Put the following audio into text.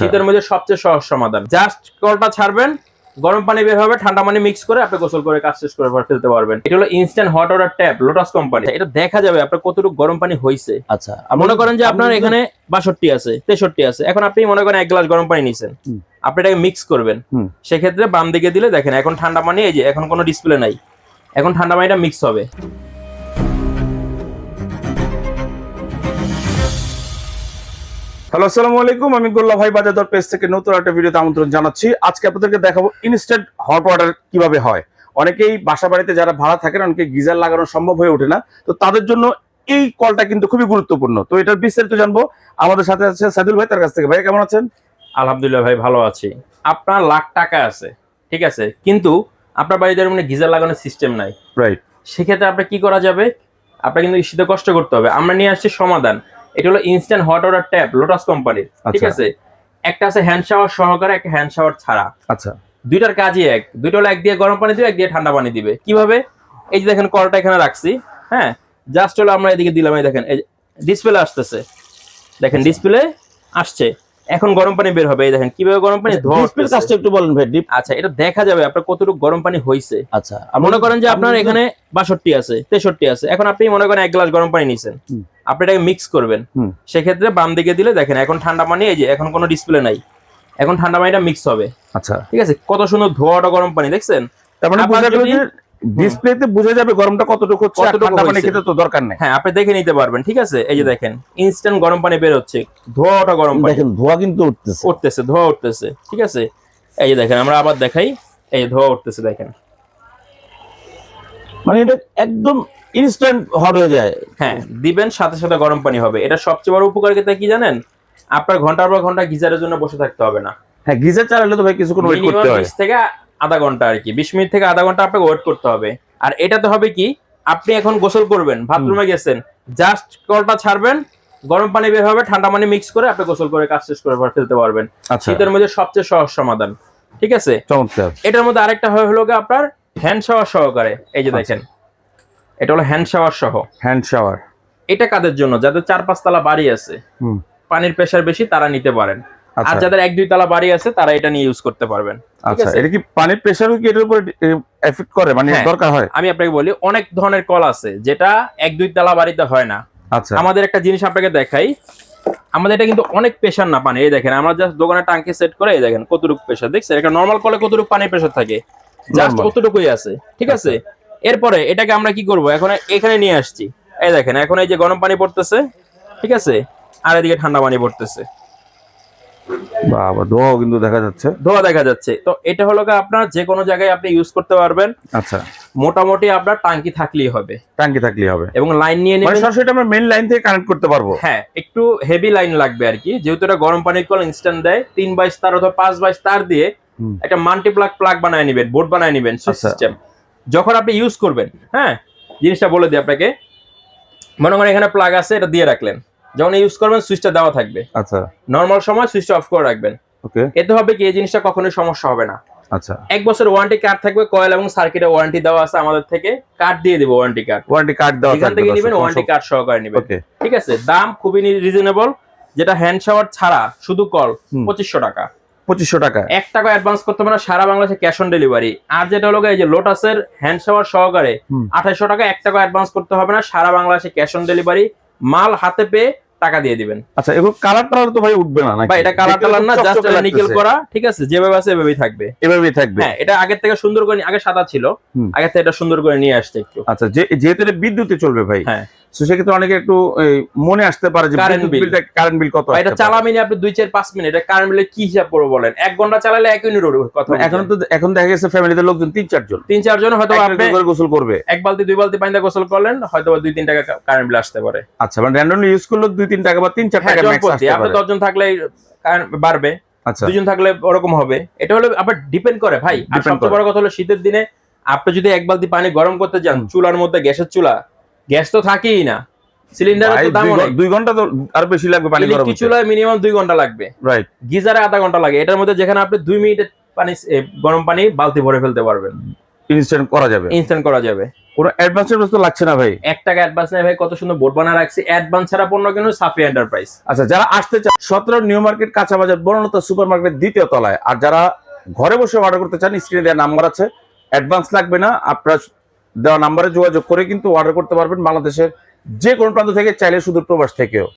শীতের মধ্যে সবচেয়ে সহজ সমাধান। জাস্ট কলটা ছাড়বেন গরম পানি বের হবে ঠান্ডা পানি মিক্স করে আপনি গোসল করে কাজ শেষ করে ফেলতে পারবেন। এটা হলো instant hot water tap Lotus company এটা দেখা যাবে আপনার কতটুকু গরম পানি হয়েছে আচ্ছা মনে করেন যে আপনার এখানে বাষট্টি আছে তেষট্টি আছে। এখন আপনি মনে করেন এক গ্লাস গরম পানি নিছেন। আপনি এটাকে মিক্স করবেন। সেক্ষেত্রে বাম দিকে দিলে দেখেন এখন ঠান্ডা পানি এই যে এখন কোনো ডিসপ্লে নাই। এখন ঠান্ডা পানিটা মিক্স হবে। হ্যালো আসসালামু আলাইকুম। আমি গোল্লা ভাই বাজাদর পেজ থেকে নতুন একটা ভিডিওতে আমন্ত্রণ জানাচ্ছি। আজকে আপনাদেরকে দেখাবো ইনস্ট্যান্ট হট ওয়াটার কীভাবে হয়। অনেকেই বাসা বাড়িতে যারা ভাড়া থাকেন অনেকে গিজার লাগানো সম্ভব হয়ে ওঠে না। তো তাদের জন্য এই কলটা কিন্তু খুবই গুরুত্বপূর্ণ। তো এটার বিস্তারিত জানব। আমাদের সাথে আছে সাদুল ভাই তার কাছ থেকে। ভাই কেমন আছেন? আলহামদুলিল্লাহ ভাই ভালো আছি। আপনার লাখ টাকা আছে ঠিক আছে? কিন্তু আপনার বাড়িতে মানে গিজার লাগানোর সিস্টেম নাই। রাইট সেক্ষেত্রে আপনার কি করা যাবে? আপনার কিন্তু শীতে কষ্ট করতে হবে। আমরা নিয়ে আসছি সমাধান। এটা হলো instant hot water tap Lotus কোম্পানির ঠিক। আছে? একটা আছে হ্যান্ড শাওয়ার সহকারে একটা হ্যান্ড শাওয়ার ছাড়া। আচ্ছা। দুইটার কাজই এক। দুইটা হলো এক দিয়ে গরম পানি দিবে এক দিয়ে ঠান্ডা পানি দিবে। কীভাবে? এই যে দেখেন কলটা এখানে রাখছি হ্যাঁ? জাস্ট হলো আমরা এদিকে দিলাম এই দেখেন ডিসপ্লে আসতেছে। দেখেন ডিসপ্লে আসছে। এখন গরম পানি বের হবে এই দেখেন কীভাবে গরম পানি ধোয়া ডিসপ্লের কাজটা একটু বলেন ভাই ডিপ আচ্ছা এটা দেখা যাবে আপনার কতটুকু গরম পানি হয়েছে আচ্ছা মনে করেন যে আপনার এখানে বাষট্টি আছে তেষট্টি আছে। এখন আপনি মনে করেন এক গ্লাস গরম পানি নিছেন। আপনি এটাকে মিক্স করবেন। হুম। সেক্ষেত্রে বাম দিকে দিলে দেখেন এখন ঠান্ডা পানি এই যে এখন কোনো ডিসপ্লে নাই। এখন ঠান্ডা পানিটা মিক্স হবে। আচ্ছা। ঠিক আছে? কত সুন্দর ধোয়াটা গরম পানি দেখছেন? তার মানে ডিসপ্লেতে বোঝা যাবে গরমটা কতটুকু হচ্ছে ঠান্ডা পানি খেতে তো দরকার নেই। হ্যাঁ আপনি দেখে নিতে পারবেন ঠিক আছে? এই যে দেখেন ইনস্ট্যান্ট গরম পানি বের হচ্ছে ধোয়াটা গরম পানি। দেখেন ধোয়া কিন্তু উঠতেছে। উঠতেছে ধোয়া উঠতেছে ঠিক আছে? এই যে দেখেন আমরা আবার দেখাই এই ধোয়া উঠতেছে দেখেন। মানে এটা একদম ইনস্ট্যান্ট হট হয়ে যায়। হ্যাঁ দিবেন সাথে সাথে গরম পানি হবে। এটা সবচেয়ে বড় উপকারিতা কি জানেন? আপনার ঘণ্টার পর ঘণ্টা গিজারের জন্য বসে থাকতে হবে না। হ্যাঁ গিজার চালালে তো ভাই কিছুক্ষণ ওয়েট করতে হয়। থেকে আধা ঘণ্টা আর কি। বিশ মিনিট থেকে আধা ঘণ্টা আপনাকে ওয়েট করতে হবে। আর এটাতে হবে কি আপনি এখন গোসল করবেন বাথরুমে গেছেন জাস্ট কলটা ছাড়বেন গরম পানি বের হবে ঠান্ডা পানি মিক্স করে আপনি গোসল করে কাজ শেষ করে ফেলতে পারবেন। আচ্ছা। শীতের মধ্যে সবচেয়ে সহজ সমাধান ঠিক আছে? চমৎকার। এটার মধ্যে আরেকটা হয় হলো আপনার হ্যান্ড শাওয়ার সহকারে এই যে আচ্ছা। দেখেন এটা হলো হ্যান্ড শাওয়ার সহ। হ্যান্ড শাওয়ার এটা কাদের জন্য? যাদের চার পাঁচ তলা বাড়ি আছে পানির প্রেশার বেশি তারা নিতে পারেন। আর আচ্ছা যাদের এক দুই তলা বাড়ি আছে তারা এটা নিয়ে ইউজ করতে পারবেন। আচ্ছা এটা কি পানির প্রেসারও কি এটার উপরে এফেক্ট করে? মানে হ্যাঁ। দরকার হয়? আমি আপনাকে বলি অনেক ধরনের কল আছে যেটা এক দুই তলা বাড়িতে হয় না। আচ্ছা। আমাদের একটা জিনিস আপনাকে দেখাই। আমাদের এটা কিন্তু অনেক প্রেশার না পানি। এই দেখেন আমরা জাস্ট দোকানে টাঙ্কি সেট করে এই দেখেন কতটুকু প্রেশার দেখছেন? এটা নর্মাল কলে কতটুকু পানির প্রেশার থাকে? জাস্ট কতটুকুই আছে। ঠিক আছে? এরপরে এটাকে আমরা কি করব? এখন এখানে নিয়ে আসছি। এই দেখেন এখন এই যে গরম পানি পড়তেছে ঠিক আছে? আর এদিকে ঠান্ডা পানি পড়তেছে। বাবা ধোঁয়াও কিন্তু দেখা যাচ্ছে। ধোয়া দেখা যাচ্ছে। তো এটা হলো আপনার যে কোনো জায়গায় আপনি ইউজ করতে পারবেন। আচ্ছা। মোটামুটি আপনার টাঙ্কি থাকলেই হবে। টাঙ্কি থাকলেই হবে। এবং লাইন নিয়ে মানে নেবেন সরাসরি আমরা মেইন লাইন থেকে কানেক্ট করতে পারব। হ্যাঁ একটু হেভি লাইন লাগবে আর কি। যেহেতু এটা গরম পানির কল ইনস্ট্যান্ট দেয় তিন বাইশ তার অথবা পাঁচ বাইশ তার দিয়ে একটা মাল্টি প্লাগ বানায় নেবেন বোর্ড বানায় নেবেন আচ্ছা। সিস্টেম যখন আপনি ইউজ করবেন হ্যাঁ জিনিসটা বলে দিই আপনাকে। মনে করেন এখানে প্লাগ আছে এটা দিয়ে রাখলেন। যখন ইউজ করবেন সুইচটা দেওয়া থাকবে। আচ্ছা। নর্মাল সময় সুইচটা অফ করে রাখবেন। ওকে এতে হবে কি এই জিনিসটা কখনোই সমস্যা হবে না। আচ্ছা। এক বছর ওয়ারেন্টি কার্ড থাকবে কয়েল এবং সার্কিটে ওয়ারেন্টি দেওয়া আছে আমাদের থেকে কার্ড দিয়ে দেবো ওয়ারেন্টি কার্ড ওয়ারেন্টি কার্ড দেওয়া এখান থেকে নেবেন ওয়ারেন্টি কার্ড সহকারে নেবেন। ঠিক আছে? দাম খুবই রিজনেবল যেটা হ্যান্ড শাওয়ার ছাড়া শুধু কল পঁচিশশো টাকা। পঁচিশশো টাকা। এক টাকা অ্যাডভান্স করতে হবে না সারা বাংলাদেশে ক্যাশ অন ডেলিভারি আর যেটা হলো এই যে লোটাসের হ্যান্ড শাওয়ার সহকারে হুম। টাকা এক টাকা অ্যাডভান্স করতে হবে না সারা বাংলাদেশে ক্যাশ অন ডেলিভারি মাল হাতে পেয়ে টাকা দিয়ে দিবেন। আচ্ছা এগুলো কালার টালার তো ভাই উঠবে না ভাই এটা কালার টালার না জাস্ট এটা নিকেল করা ঠিক আছে? যেভাবে আছে এভাবেই থাকবে। এভাবেই থাকবে। হ্যাঁ এটা আগের থেকে সুন্দর করে আগে সাদা ছিল। আগের আগে থেকে এটা সুন্দর করে নিয়ে আসছে একটু। আচ্ছা যে যেহেতু এটা বিদ্যুতে চলবে ভাই হ্যাঁ। তো সেক্ষেত্রে অনেকে একটু মনে আসতে পারে যে বিলটা কারেন্ট বিল কত এটা চালামিনি আপনি দুই চার পাঁচ মিনিট এটা কারেন্ট বিলে কি হিসাব করব বলেন? এক ঘণ্টা চালালে এক ইউনিট কথা মানে এখন তো এখন দেখা গেছে ফ্যামিলিতে লোকজন তিন চারজন তিন চারজন হয়তো আপনি গোসল করবে। এক বালতি দুই বালতি পানি গোসল করলেন হয়তো দুই তিন টাকা কারেন্ট বিল আসতে পারে। আচ্ছা মানে র্যান্ডমলি ইউজ করলে দুই তিন টাকা বা তিন চার হ্যাঁ টাকা ম্যাক্স আসতে আপনি দশজন থাকলে বাড়বে। আচ্ছা। দুজন থাকলে ওরকম হবে। এটা হলো আবার ডিপেন্ড করে ভাই। আর সবচেয়ে বড় কথা হলো শীতের দিনে আপনি যদি এক বালতি পানি গরম করতে যান চুলার মধ্যে গ্যাসের চুলা গ্যাস তো থাকেই না। সিলিন্ডারের তো দাম অনেক। ঘণ্টা তো আর বেশি লাগবে পানি গরম চুলায় মিনিমাম ঘণ্টা লাগবে। রাইট গিজারে আধা ঘণ্টা লাগে। এটার মধ্যে যেখানে আপনি দুই মিনিটে পানি গরম পানি বালতি ভরে ফেলতে পারবেন। ইনস্ট্যান্ট করা যাবে। ইনস্ট্যান্ট করা যাবে। কোনো অ্যাডভান্স তো লাগছে না ভাই। এক টাকা অ্যাডভান্স নেই ভাই কত সুন্দর বোর্ড বানা রাখছি। অ্যাডভান্স ছাড়া পণ্য কিন্তু সাফি এন্টারপ্রাইজ আচ্ছা যারা আসতে চান সতেরো নিউ মার্কেট কাঁচা বাজার বর্ণতা সুপার মার্কেট দ্বিতীয় তলায়। আর যারা ঘরে বসে অর্ডার করতে চান স্ক্রিনে দেওয়া নাম্বার আছে। অ্যাডভান্স লাগবে না আপনার দেওয়া নাম্বারে যোগাযোগ করে কিন্তু অর্ডার করতে পারবেন বাংলাদেশের যে কোনো প্রান্ত থেকে, চাইলে সুদূর প্রবাস থেকেও।